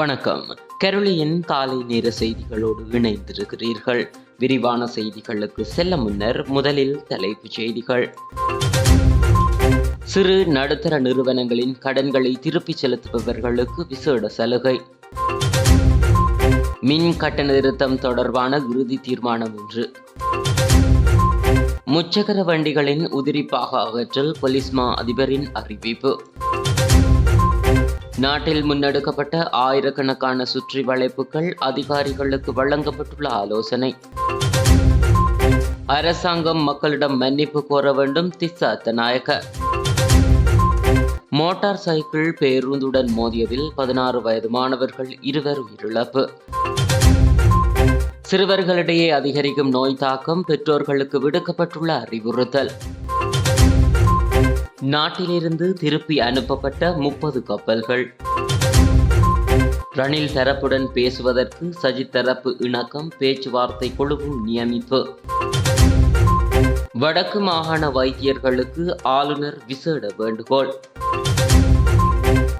வணக்கம். கெரளியின் காலை நேர செய்திகளோடு இணைந்திருக்கிறீர்கள். விரிவான செய்திகளுக்கு செல்ல முன்னர் முதலில் தலைப்புச் செய்திகள். சிறு நடுத்தர நிறுவனங்களின் கடன்களை திருப்பிச் செலுத்துபவர்களுக்கு விசேட சலுகை. மின் கட்டண திருத்தம் தொடர்பான இறுதி தீர்மானம் இன்று. முச்சக்கர வண்டிகளின் உதிரிப்பாக அகற்றல் பொலிஸ்மா அதிபரின் அறிவிப்பு. நாட்டில் முன்னெடுக்கப்பட்ட ஆயிரக்கணக்கான சுற்றி வளைப்புகள் அதிகாரிகளுக்கு வழங்கப்பட்டுள்ள ஆலோசனை. அரசாங்கம் மக்களிடம் மன்னிப்பு கோர வேண்டும் திஸ்ஸா தநாயக்க மோட்டார் சைக்கிள் பேருந்துடன் மோதியதில் பதினாறு வயது மாணவர்கள் இருவர் உயிரிழப்பு. சிறுவர்களிடையே அதிகரிக்கும் நோய் தாக்கம் பெற்றோர்களுக்கு விடுக்கப்பட்டுள்ள அறிவுறுத்தல். நாட்டிலிருந்து திருப்பி அனுப்பப்பட்ட முப்பது கப்பல்கள். ரணில் தரப்புடன் பேசுவதற்கு சஜித் தரப்பு இணக்கம் பேச்சுவார்த்தை குழுவும் நியமிப்பு. வடக்கு மாகாண வைத்தியர்களுக்கு ஆளுநர் விசேட வேண்டுகோள்.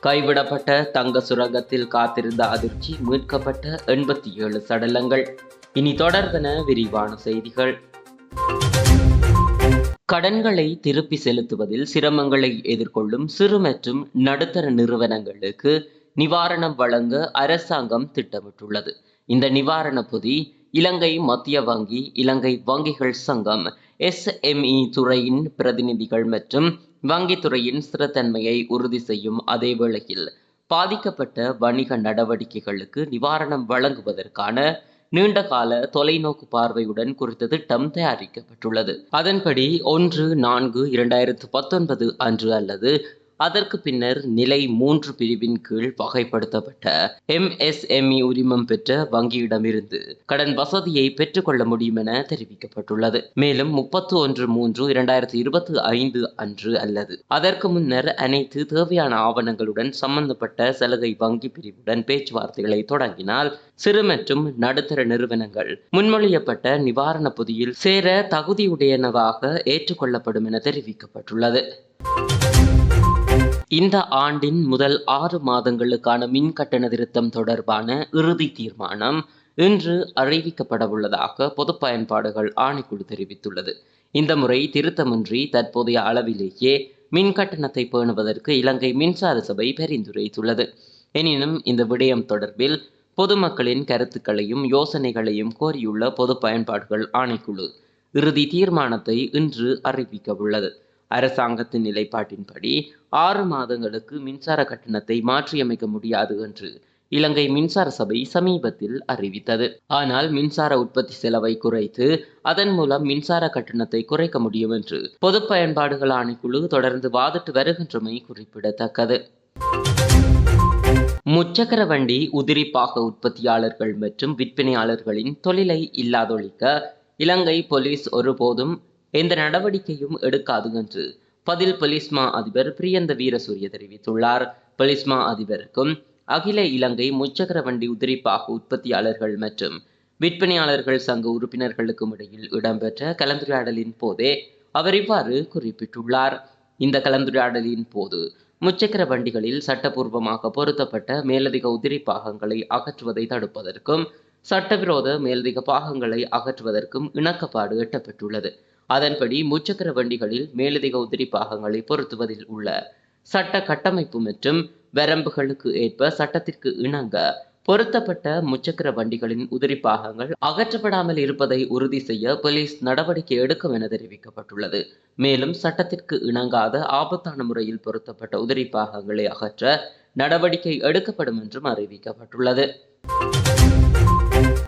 கைவிடப்பட்ட தங்க சுரங்கத்தில் காத்திருந்த அதிர்ச்சி மீட்கப்பட்ட எண்பத்தி ஏழு சடலங்கள். இனி தொடர்பென விரிவான செய்திகள். கடன்களை திருப்பி செலுத்துவதில் சிரமங்களை எதிர்கொள்ளும் சிறு மற்றும் நடுத்தர நிறுவனங்களுக்கு நிவாரணம் வழங்க அரசாங்கம் திட்டமிட்டுள்ளது. இந்த நிவாரண பொதி இலங்கை மத்திய வங்கி இலங்கை வங்கிகள் சங்கம் எஸ்எம்இ துறையின் பிரதிநிதிகள் மற்றும் வங்கித்துறையின் ஸ்திரத்தன்மையை உறுதி செய்யும் அதே வேளையில் பாதிக்கப்பட்ட வணிக நடவடிக்கைகளுக்கு நிவாரணம் வழங்குவதற்கான நீண்ட கால தொலைநோக்கு பார்வையுடன் குறித்த திட்டம் தயாரிக்கப்பட்டுள்ளது. அதன்படி ஒன்று நான்கு இரண்டாயிரத்து பத்தொன்பது அன்று அல்லது அதற்கு பின்னர் நிலை மூன்று பிரிவின் கீழ் வகைப்படுத்தப்பட்ட எம்எஸ்எம்இ உரிமம் பெற்ற வங்கியிடமிருந்து கடன் வசதியை பெற்றுக்கொள்ள முடியும் என தெரிவிக்கப்பட்டுள்ளது. மேலும் முப்பத்து ஒன்று மூன்று இரண்டாயிரத்தி இருபத்தி ஐந்து அன்று அல்லது அதற்கு முன்னர் அனைத்து தேவையான ஆவணங்களுடன் சம்பந்தப்பட்ட சலுகை வங்கி பிரிவுடன் பேச்சுவார்த்தைகளை தொடங்கினால் சிறு மற்றும் நடுத்தர நிறுவனங்கள் முன்மொழியப்பட்ட நிவாரண பொதியில் சேர தகுதியுடையனவாக ஏற்றுக்கொள்ளப்படும் என தெரிவிக்கப்பட்டுள்ளது. இந்த ஆண்டின் முதல் ஆறு மாதங்களுக்கான மின் கட்டண திருத்தம் தொடர்பான இறுதி தீர்மானம் இன்று அறிவிக்கப்படவுள்ளதாக பொது பயன்பாடுகள் ஆணைக்குழு தெரிவித்துள்ளது. இந்த முறை திருத்தமின்றி தற்போதைய அளவிலேயே மின் கட்டணத்தை பேணுவதற்கு இலங்கை மின்சார சபை பரிந்துரைத்துள்ளது. எனினும் இந்த விடயம் தொடர்பில் பொதுமக்களின் கருத்துக்களையும் யோசனைகளையும் கோரியுள்ள பொது பயன்பாடுகள் ஆணைக்குழு இறுதி தீர்மானத்தை இன்று அறிவிக்க உள்ளது அரசாங்கத்தின் நிலைப்பாட்டின்படி ஆறு மாதங்களுக்கு மின்சார கட்டணத்தை மாற்றியமைக்க முடியாது என்று இலங்கை மின்சார சபை சமீபத்தில் அறிவித்தது. ஆனால் மின்சார உற்பத்தி செலவை குறைத்து அதன் மூலம் மின்சார கட்டணத்தை குறைக்க முடியும் என்று பொது பயன்பாடுகள் ஆணைக்குழு தொடர்ந்து வாதிட்டு வருகின்றமை குறிப்பிடத்தக்கது. முச்சக்கர வண்டி உதிரிப்பாக உற்பத்தியாளர்கள் மற்றும் விற்பனையாளர்களின் தொழிலை இல்லாதொழிக்க இலங்கை போலீஸ் ஒருபோதும் எந்த நடவடிக்கையும் எடுக்காது என்று பதில் பொலிஸ்மா அதிபர் பிரியந்த வீரசூரிய தெரிவித்துள்ளார். பொலிஸ்மா அதிபருக்கும் அகில இலங்கை முச்சக்கர வண்டி உதிரிப்பாக உற்பத்தியாளர்கள் மற்றும் விற்பனையாளர்கள் சங்க உறுப்பினர்களுக்கும் இடையில் இடம்பெற்ற கலந்துரையாடலின் போதே அவர் இவ்வாறு குறிப்பிட்டுள்ளார். இந்த கலந்துரையாடலின் போது முச்சக்கர வண்டிகளில் சட்டபூர்வமாக பொருத்தப்பட்ட மேலதிக உதிரி பாகங்களை அகற்றுவதை தடுப்பதற்கும் சட்டவிரோத மேலதிக பாகங்களை அகற்றுவதற்கும் இணக்கப்பாடு எட்டப்பட்டுள்ளது. அதன்படி முச்சக்கர வண்டிகளில் மேலதிக உதிரி பாகங்களை பொருத்துவதில் உள்ள சட்ட கட்டமைப்பு மற்றும் வரம்புகளுக்கு ஏற்ப சட்டத்திற்கு இணங்க பொருத்தப்பட்ட முச்சக்கர வண்டிகளின் உதிரி பாகங்கள் அகற்றப்படாமல் இருப்பதை உறுதி செய்ய போலீஸ் நடவடிக்கை எடுக்கும் என தெரிவிக்கப்பட்டுள்ளது. மேலும் சட்டத்திற்கு இணங்காத ஆபத்தான முறையில் பொருத்தப்பட்ட உதிரி பாகங்களை அகற்ற நடவடிக்கை எடுக்கப்படும் என்றும் அறிவிக்கப்பட்டுள்ளது.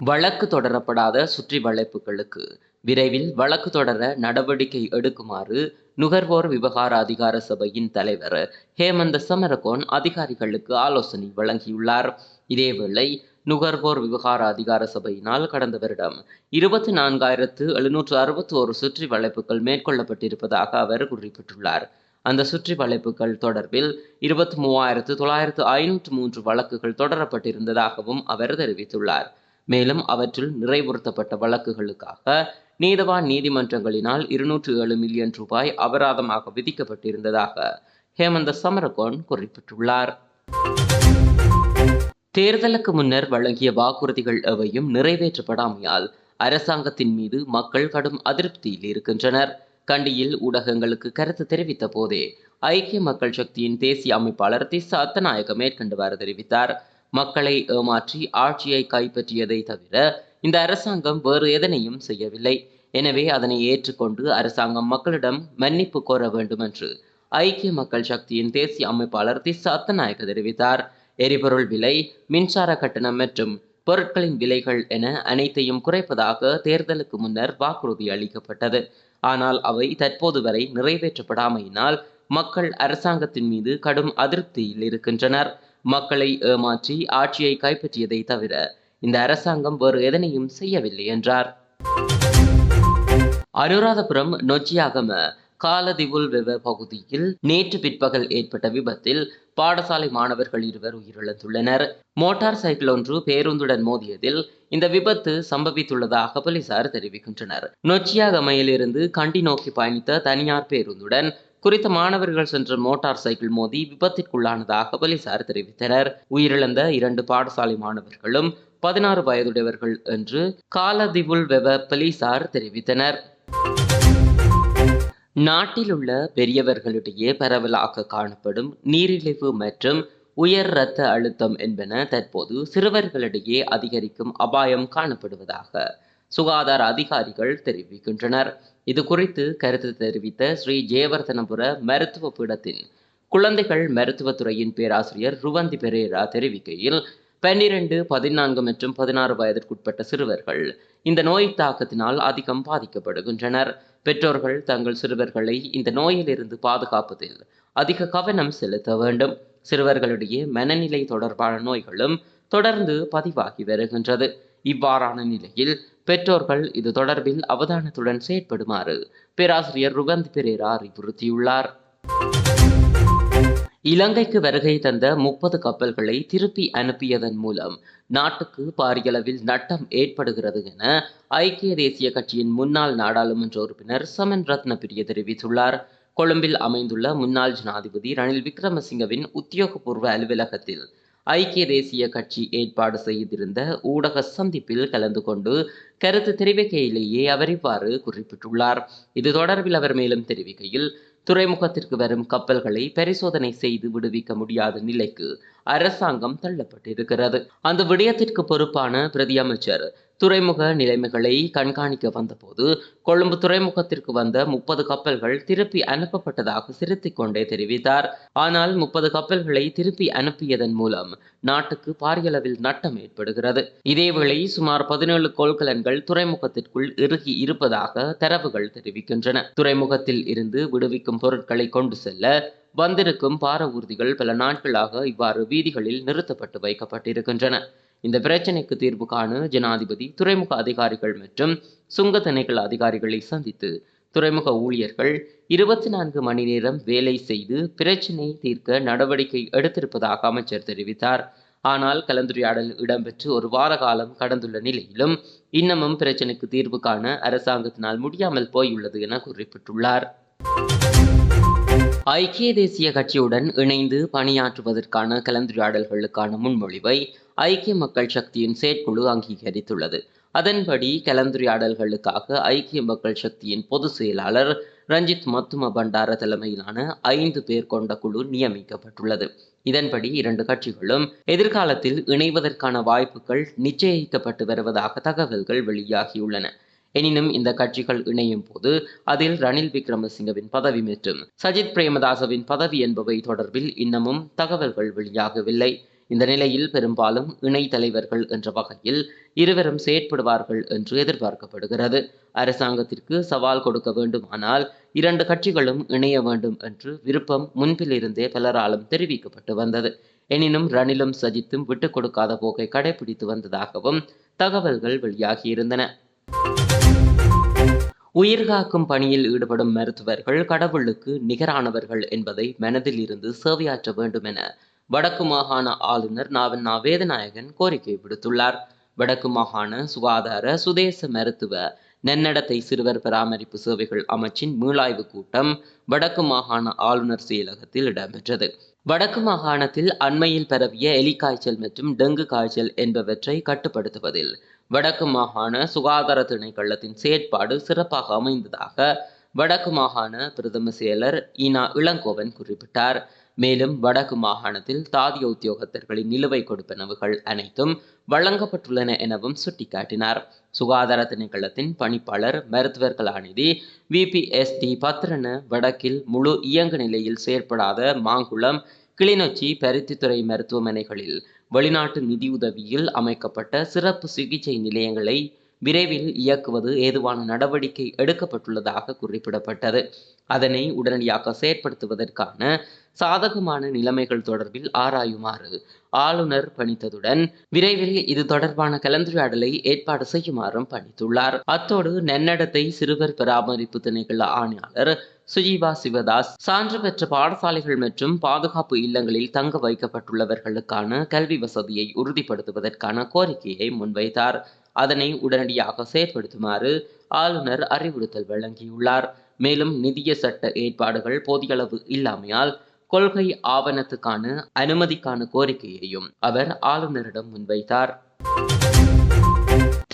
வழக்கு தொடரப்படாத சுற்றி வளைப்புகளுக்கு விரைவில் வழக்கு தொடர நடவடிக்கை எடுக்குமாறு நுகர்வோர் விவகார அதிகார சபையின் தலைவர் ஹேமந்த சமரகோன் அதிகாரிகளுக்கு ஆலோசனை வழங்கியுள்ளார். இதேவேளை நுகர்வோர் விவகார அதிகார சபையினால் கடந்த வருடம் இருபத்தி நான்காயிரத்து எழுநூற்று அறுபத்தி ஒரு சுற்றி வளைப்புகள் மேற்கொள்ளப்பட்டிருப்பதாக அவர் குறிப்பிட்டுள்ளார். அந்த சுற்றி வளைப்புகள் தொடர்பில் இருபத்தி மூவாயிரத்து தொள்ளாயிரத்து ஐநூற்று மூன்று வழக்குகள் தொடரப்பட்டிருந்ததாகவும் அவர் தெரிவித்துள்ளார். மேலும் அவற்றில் நிறைவுறுத்தப்பட்ட வழக்குகளுக்காக நீதவான் நீதிமன்றங்களினால் இருநூற்று ஏழு மில்லியன் ரூபாய் அபராதமாக விதிக்கப்பட்டிருந்ததாக ஹேமந்த சமரகோன் குறிப்பிட்டுள்ளார். தேர்தலுக்கு முன்னர் வழங்கிய வாக்குறுதிகள் எவையும் நிறைவேற்றப்படாமையால் அரசாங்கத்தின் மீது மக்கள் கடும் அதிருப்தியில் இருக்கின்றனர். கண்டியில் ஊடகங்களுக்கு கருத்து தெரிவித்த போதே ஐக்கிய மக்கள் சக்தியின் தேசிய அமைப்பாளர் திஸ்ஸா அத்தநாயகம் மேற்கண்டுவாறு தெரிவித்தார். மக்களை ஏமாற்றி ஆட்சியை கைப்பற்றியதை தவிர இந்த அரசாங்கம் வேறு எதனையும் செய்யவில்லை. எனவே அதனை ஏற்றுக்கொண்டு அரசாங்கம் மக்களிடம் மன்னிப்பு கோர வேண்டும் என்று ஐக்கிய மக்கள் சக்தியின் தேசிய அமைப்பாளர் தி. சத்தநாயக தெரிவித்தார். எரிபொருள் விலை மின்சார கட்டணம் மற்றும் பொருட்களின் விலைகள் என அனைத்தையும் குறைப்பதாக தேர்தலுக்கு முன்னர் வாக்குறுதி அளிக்கப்பட்டது. ஆனால் அவை தற்போது வரை நிறைவேற்றப்படாமையினால் மக்கள் அரசாங்கத்தின் மீது கடும் அதிருப்தியில் இருக்கின்றனர். மக்களை ஏமாற்றி ஆட்சியை கைப்பற்றியதை தவிர இந்த அரசாங்கம் வேறு எதனையும் செய்யவில்லை என்றார். அனுராதபுரம் நொச்சியாகம காலதிவுல் வெவ பகுதியில் நேற்று பிற்பகல் ஏற்பட்ட விபத்தில் பாடசாலை மாணவர்கள் இருவர் உயிரிழந்துள்ளனர். மோட்டார் சைக்கிள் ஒன்று பேருந்துடன் மோதியதில் இந்த விபத்து சம்பவித்துள்ளதாக போலீசார் தெரிவிக்கின்றனர். நொச்சியாகமையிலிருந்து கண்டி நோக்கி பயணித்த தனியார் பேருந்துடன் குறித்த மாணவர்கள் சென்ற மோட்டார் சைக்கிள் மோதி விபத்திற்குள்ளானதாக போலீசார் தெரிவித்தனர். உயிரிழந்த இரண்டு பாடசாலை மாணவர்களும் பதினாறு வயதுடையவர்கள் என்று காலதிவுல் வெவ போலீசார் தெரிவித்தனர். நாட்டில் உள்ள பெரியவர்களிடையே பரவலாக காணப்படும் நீரிழிவு மற்றும் உயர் இரத்த அழுத்தம் என்பன தற்போது சிறுவர்களிடையே அதிகரிக்கும் அபாயம் காணப்படுவதாக சுகாதார அதிகாரிகள் தெரிவிக்கின்றனர். இது குறித்து கருத்து தெரிவித்த ஸ்ரீ ஜெயவர்தனபுர மருத்துவ பீடத்தின் குழந்தைகள் மருத்துவத்துறையின் பேராசிரியர் ருவந்தி பெரேரா தெரிவிக்கையில் பன்னிரண்டு பதினான்கு மற்றும் பதினாறு வயதிற்குட்பட்ட சிறுவர்கள் இந்த நோய் தாக்கத்தினால் அதிகம் பாதிக்கப்படுகின்றனர். பெற்றோர்கள் தங்கள் சிறுவர்களை இந்த நோயிலிருந்து பாதுகாப்பதில் அதிக கவனம் செலுத்த வேண்டும். சிறுவர்களிடையே மனநிலை தொடர்பான நோய்களும் தொடர்ந்து பதிவாகி வருகின்றது. இவ்வாறான நிலையில் பெற்றோர்கள் இது தொடர்பில் அவதானத்துடன் செயற்படுமாறு பேராசிரியர் ருகந்த் பெரேரா அறிவுறுத்தியுள்ளார். இலங்கைக்கு வருகை தந்த முப்பது கப்பல்களை திருப்பி அனுப்பியதன் மூலம் நாட்டுக்கு பாரியளவில் நட்டம் ஏற்படுகிறது என ஐக்கிய தேசிய கட்சியின் முன்னாள் நாடாளுமன்ற உறுப்பினர் சமன் ரத்னபிரிய தெரிவித்துள்ளார். கொழும்பில் அமைந்துள்ள முன்னாள் ஜனாதிபதி ரணில் விக்ரமசிங்கவின் உத்தியோகபூர்வ அலுவலகத்தில் ஐக்கிய தேசிய கட்சி ஏற்பாடு செய்திருந்த ஊடக சந்திப்பில் கலந்து கொண்டு கருத்து தெரிவிக்கையிலேயே அவர் இவ்வாறு குறிப்பிட்டுள்ளார். இது தொடர்பில் அவர் மேலும் தெரிவிக்கையில் துறைமுகத்திற்கு வரும் கப்பல்களை பரிசோதனை செய்து விடுவிக்க முடியாத நிலைக்கு அரசாங்கம் தள்ளப்பட்டிருக்கிறது. அந்த விடயத்திற்கு பொறுப்பான பிரதி அமைச்சர் துறைமுக நிலைமைகளை கண்காணிக்க வந்தபோது கொழும்பு துறைமுகத்திற்கு வந்த முப்பது கப்பல்கள் திருப்பி அனுப்பப்பட்டதாக சிரித்திக் கொண்டே தெரிவித்தார். ஆனால் முப்பது கப்பல்களை திருப்பி அனுப்பியதன் மூலம் நாட்டுக்கு பாரியளவில் நட்டம் ஏற்படுகிறது. இதேவேளை சுமார் பதினேழு கொள்கலன்கள் துறைமுகத்திற்குள் இறுகி இருப்பதாக தரவுகள் தெரிவிக்கின்றன. துறைமுகத்தில் இருந்து விடுவிக்கும் பொருட்களை கொண்டு செல்ல வந்திருக்கும் பார ஊர்திகள் பல நாட்களாக இவ்வாறு வீதிகளில் நிறுத்தப்பட்டு வைக்கப்பட்டிருக்கின்றன. இந்த பிரச்சினைக்கு தீர்வு காண ஜனாதிபதி துறைமுக அதிகாரிகள் மற்றும் சுங்க திணைக்கள அதிகாரிகளை சந்தித்து துறைமுக ஊழியர்கள் இருபத்தி நான்கு மணி நேரம் வேலை செய்து பிரச்சினை தீர்க்க நடவடிக்கை எடுத்திருப்பதாக அமைச்சர் தெரிவித்தார். ஆனால் கலந்துரையாடல் இடம்பெற்று ஒரு வார காலம் கடந்துள்ள நிலையிலும் இன்னமும் பிரச்சினைக்கு தீர்வு காண அரசாங்கத்தினால் முடியாமல் போயுள்ளது என குறிப்பிட்டுள்ளார். ஐக்கிய தேசிய கட்சியுடன் இணைந்து பணியாற்றுவதற்கான கலந்துரையாடல்களுக்கான முன்மொழிவை ஐக்கிய மக்கள் சக்தியின் செயற்குழு அங்கீகரித்துள்ளது. அதன்படி கலந்துரையாடல்களுக்காக ஐக்கிய மக்கள் சக்தியின் பொதுச் செயலாளர் ரஞ்சித் மத்தும பண்டார தலைமையிலான ஐந்து பேர் கொண்ட குழு நியமிக்கப்பட்டுள்ளது. இதன்படி இரண்டு கட்சிகளும் எதிர்காலத்தில் இணைவதற்கான வாய்ப்புகள் நிச்சயிக்கப்பட்டு வருவதாக தகவல்கள் வெளியாகியுள்ளன. எனினும் இந்த கட்சிகள் இணையும் போது அதில் ரணில் விக்ரமசிங்கவின் பதவி மற்றும் சஜித் பிரேமதாசவின் பதவி என்பவை தொடர்பில் இன்னமும் தகவல்கள் வெளியாகவில்லை. இந்த நிலையில் பெரும்பாலும் இணை தலைவர்கள் என்ற வகையில் இருவரும் செயற்படுவார்கள் என்று எதிர்பார்க்கப்படுகிறது. அரசாங்கத்திற்கு சவால் கொடுக்க வேண்டுமானால் இரண்டு கட்சிகளும் இணைய வேண்டும் என்று விருப்பம் முன்பிலிருந்தே பலராலும் தெரிவிக்கப்பட்டு வந்தது. எனினும் ரணிலும் சஜித்தும் விட்டுக் கொடுக்காத போக்கை கடைபிடித்து வந்ததாகவும் தகவல்கள் வெளியாகியிருந்தன. உயிர்காக்கும் பணியில் ஈடுபடும் மருத்துவர்கள் கடவுளுக்கு நிகரானவர்கள் என்பதை மனதில் இருந்து சேவையாற்ற வேண்டும் என வடக்கு மாகாண ஆளுநர் நாவன் வேதநாயகன் கோரிக்கை விடுத்துள்ளார். வடக்கு மாகாண சுகாதார சுதேச மருத்துவ நன்னடத்தை சிறுவர் பராமரிப்பு சேவைகள் அமைச்சின் மீளாய்வு கூட்டம் வடக்கு மாகாண ஆளுநர் செயலகத்தில் இடம்பெற்றது. வடக்கு மாகாணத்தில் அண்மையில் பரவிய எலிக்காய்ச்சல் மற்றும் டெங்கு காய்ச்சல் என்பவற்றை கட்டுப்படுத்துவதில் வடக்கு மாகாண சுகாதார திணைக்களத்தின் செயற்பாடு சிறப்பாக அமைந்ததாக வடக்கு மாகாண பிரதம செயலர் ஈனா இளங்கோவன் குறிப்பிட்டார். மேலும் வடக்கு மாகாணத்தில் தாதிய உத்தியோகத்தர்களின் நிலுவை கொடுப்பனவுகள் அனைத்தும் வழங்கப்பட்டுள்ளன எனவும் சுட்டிக்காட்டினார். சுகாதார திணைக்களத்தின் பணிப்பாளர் மருத்துவர் கலாநிதி விபிஎஸ்டி பத்திரன வடக்கில் முழு இயங்கு நிலையில் செயற்படாத மாங்குளம் கிளிநொச்சி பருத்தித்துறை மருத்துவமனைகளில் வெளிநாட்டு நிதியுதவியில் அமைக்கப்பட்ட சிறப்பு சிகிச்சை நிலையங்களை விரைவில் இயக்குவது ஏதுவான நடவடிக்கை எடுக்கப்பட்டுள்ளதாக குறிப்பிடப்பட்டது. அதனை உடனடியாக செயற்படுத்துவதற்கான சாதகமான நிலைமைகள் தொடர்பில் ஆராயுமாறு ஆளுநர் பணித்ததுடன் விரைவில் இது தொடர்பான கலந்துரையாடலை ஏற்பாடு செய்யுமாறும் பணித்துள்ளார். அத்தோடு நன்னடத்தை சிறுவர் பராமரிப்பு திணைக்கள ஆணையாளர் சுஜீவா சிவதாஸ் சான்று பெற்ற பாடசாலைகள் மற்றும் பாதுகாப்பு இல்லங்களில் தங்க வைக்கப்பட்டுள்ளவர்களுக்கான கல்வி வசதியை உறுதிப்படுத்துவதற்கான கோரிக்கையை முன்வைத்தார். அதனை உடனடியாக செயற்படுத்துமாறு ஆளுநர் அறிவுறுத்தல் வழங்கியுள்ளார். மேலும் நிதிய சட்ட ஏற்பாடுகள் போதியளவு இல்லாமையால் கொள்கை ஆவணத்துக்கான அனுமதிக்கான கோரிக்கையையும் அவர் ஆளுநரிடம் முன்வைத்தார்.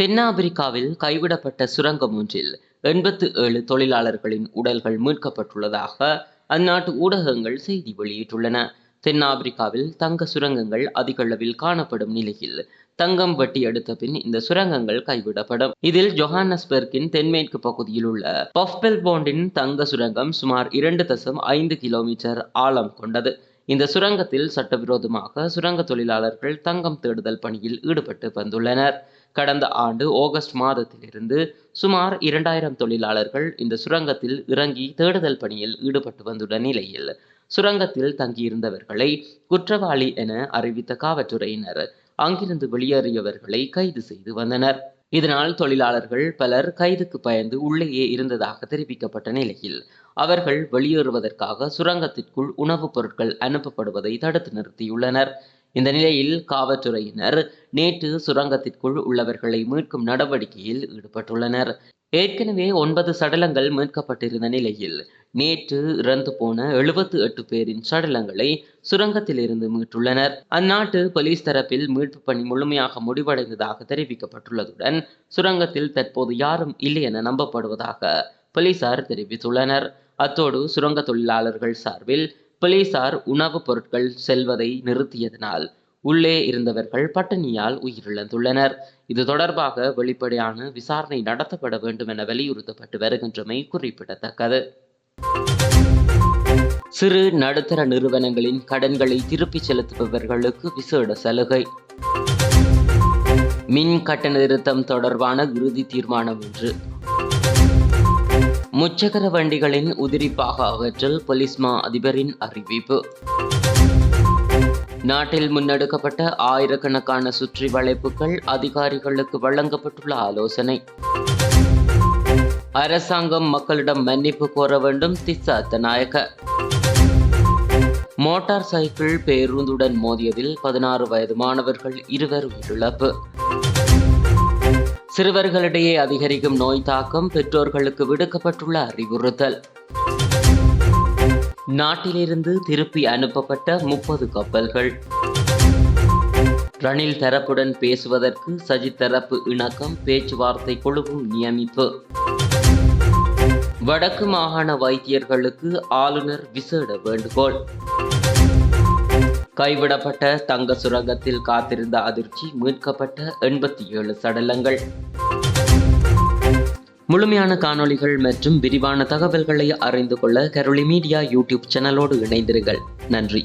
தென்னாப்பிரிக்காவில் கைவிடப்பட்ட சுரங்கம் ஒன்றில் எண்பத்து ஏழு தொழிலாளர்களின் உடல்கள் மீட்கப்பட்டுள்ளதாக அந்நாட்டு ஊடகங்கள் செய்தி வெளியிட்டுள்ளன. தென்னாப்பிரிக்காவில் தங்க சுரங்கங்கள் அதிகளவில் காணப்படும் நிலையில் தங்கம் வட்டி எடுத்த பின் இந்த சுரங்கங்கள் கைவிடப்படும். இதில் ஜொஹானஸ்பர்கின் தென்மேற்கு பகுதியில் உள்ள பஃபெல் போண்டின் தங்க சுரங்கம் சுமார் இரண்டு தசம் ஐந்து கிலோமீட்டர் ஆழம் கொண்டது. இந்த சுரங்கத்தில் சட்டவிரோதமாக சுரங்க தொழிலாளர்கள் தங்கம் தேடுதல் பணியில் ஈடுபட்டு வந்துள்ளனர். கடந்த ஆண்டு ஆகஸ்ட் மாதத்திலிருந்து சுமார் இரண்டாயிரம் தொழிலாளர்கள் இந்த சுரங்கத்தில் இறங்கி தேடுதல் பணியில் ஈடுபட்டு வந்துள்ள நிலையில் சுரங்கத்தில் தங்கியிருந்தவர்களை குற்றவாளி என அறிவித்த காவல்துறையினர் அங்கிருந்து வெளியேறியவர்களை கைது செய்து வந்தனர். இதனால் தொழிலாளர்கள் பலர் கைதுக்கு பயந்து உள்ளேயே இருந்ததாக தெரிவிக்கப்பட்ட நிலையில் அவர்கள் வெளியேறுவதற்காக சுரங்கத்திற்குள் உணவுப் பொருட்கள் அனுப்பப்படுவதை தடுத்து நிறுத்தியுள்ளனர். இந்த நிலையில் காவல்துறையினர் நேற்று சுரங்கத்திற்குள் உள்ளவர்களை மீட்கும் நடவடிக்கையில் ஈடுபட்டுள்ளனர். ஏற்கனவே ஒன்பது சடலங்கள் மீட்கப்பட்டிருந்த நிலையில் நேற்று இறந்து போன எழுபத்து எட்டு பேரின் சடலங்களை சுரங்கத்திலிருந்து மீட்டுள்ளனர். அந்நாட்டு போலீஸ் தரப்பில் மீட்பு பணி முழுமையாக முடிவடைந்ததாக தெரிவிக்கப்பட்டுள்ளதுடன் சுரங்கத்தில் தற்போது யாரும் இல்லை என நம்பப்படுவதாக போலீசார் தெரிவித்துள்ளனர். அத்தோடு சுரங்க தொழிலாளர்கள் சார்பில் போலீசார் உணவுப் பொருட்கள் செல்வதை நிறுத்தியதனால் உள்ளே இருந்தவர்கள் பட்டினியால் உயிரிழந்துள்ளனர். இது தொடர்பாக வெளிப்படையான விசாரணை நடத்தப்பட வேண்டும் என வலியுறுத்தப்பட்டு வருகின்றமை குறிப்பிடத்தக்கது. சிறு நடுத்தர நிறுவனங்களின் கடன்களை திருப்பிச் செலுத்துபவர்களுக்கு விசேட சலுகை. மின் கட்டண நிறுத்தம் தொடர்பான இறுதி தீர்மானம் ஒன்று. முச்சக்கர வண்டிகளின் உதிரிப்பாக அகற்றல் பொலிஸ்மா மா அதிபரின் அறிவிப்பு. நாட்டில் முன்னெடுக்கப்பட்ட ஆயிரக்கணக்கான சுற்றி வளைப்புகள் அதிகாரிகளுக்கு வழங்கப்பட்டுள்ள ஆலோசனை. அரசாங்கம் மக்களிடம் மன்னிப்பு கோர வேண்டும் திஸ்ஸா நாயக்க. மோட்டார் சைக்கிள் பேருந்துடன் மோதியதில் பதினாறு வயது மாணவர்கள் இருவர் உயிரிழப்பு. சிறுவர்களிடையே அதிகரிக்கும் நோய் தாக்கம் பெற்றோர்களுக்கு விடுக்கப்பட்டுள்ள அறிவுறுத்தல். நாட்டிலிருந்து திருப்பி அனுப்பப்பட்ட முப்பது கப்பல்கள். ரணில் தரப்புடன் பேசுவதற்கு சஜித் தரப்பு இணக்கம் பேச்சுவார்த்தை குழுவும் நியமிப்பு. வடக்கு மாகாண வைத்தியர்களுக்கு ஆளுநர் விசேட வேண்டுகோள். கைவிடப்பட்ட தங்க சுரங்கத்தில் காத்திருந்த அதிர்ச்சி மீட்கப்பட்ட எண்பத்தி ஏழு சடலங்கள். முழுமையான காணொளிகள் மற்றும் விரிவான தகவல்களை அறிந்து கொள்ள கரோலி மீடியா யூடியூப் சேனலோடு இணைந்திருங்கள். நன்றி.